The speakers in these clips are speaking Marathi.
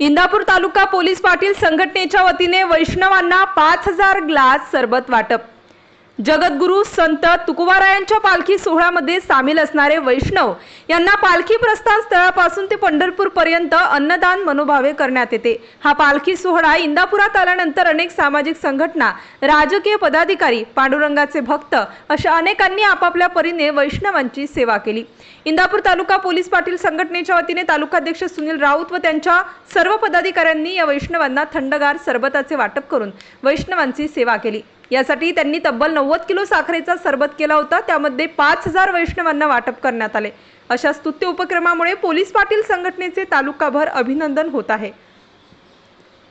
इंदापूर तालुका पोलीस पाटील संघटनेच्या वतीने वैष्णवांना पाच हजार ग्लास सरबत वाटप. जगद्गुरू संत तुकोबारायांच्या पालखी सोहळ्यामध्ये सामील असणारे वैष्णव यांना पालखी प्रस्थान स्थळापासून ते पंढरपूर पर्यंत अन्नदान मनोभावे करण्यात येते. हा पालखी सोहळा इंदापुरात आल्यानंतर अनेक सामाजिक संघटना राजकीय पदाधिकारी पांडुरंगाचे भक्त अशा अनेकांनी आपापल्या परीने वैष्णवांची सेवा केली. इंदापूर तालुका पोलीस पाटील संघटनेच्या वतीने तालुकाध्यक्ष सुनील राऊत व त्यांच्या सर्व पदाधिकाऱ्यांनी या वैष्णवांना थंडगार सरबताचे वाटप करून वैष्णवांची सेवा केली. यासाठी त्यांनी तब्बल नव्वद किलो साखरेचा सरबत केला होता. त्यामध्ये पाच हजार वैष्णवांना वाटप करण्यात आले. अशा स्तुत्य उपक्रमामुळे पोलीस पाटील संघटनेचे तालुकाभर अभिनंदन होत आहे.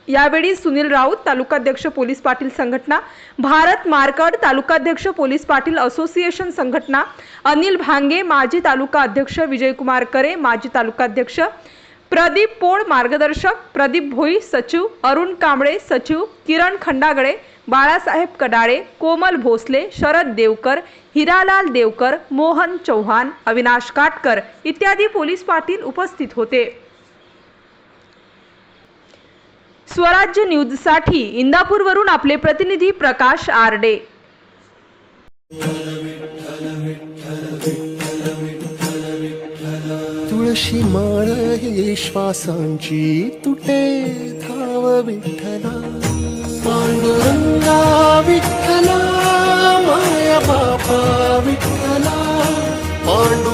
यावेळी सुनील राऊत तालुकाध्यक्ष पोलीस पाटील संघटना भारत मार्कड तालुकाध्यक्ष पोलीस पाटील असोसिएशन संघटना अनिल भांगे माजी तालुका अध्यक्ष विजयकुमार करे माजी तालुकाध्यक्ष प्रदीप पोळ मार्गदर्शक प्रदीप भोई सचिव अरुण कांबळे सचिव किरण खंडागळे बाळासाहेब कडाळे कोमल भोसले शरद देवकर हिरालाल देवकर मोहन चौहान अविनाश काटकर इत्यादी पोलीस पाटील उपस्थित होते. स्वराज्य न्यूजसाठी इंदापूरवरून आपले प्रतिनिधी प्रकाश आरडे. तुळशी माळ ही श्वासांची तुटे धाव विठ्ठला. पांडुरंगा विठ्ठला माया बापा विठ्ठला. पांडु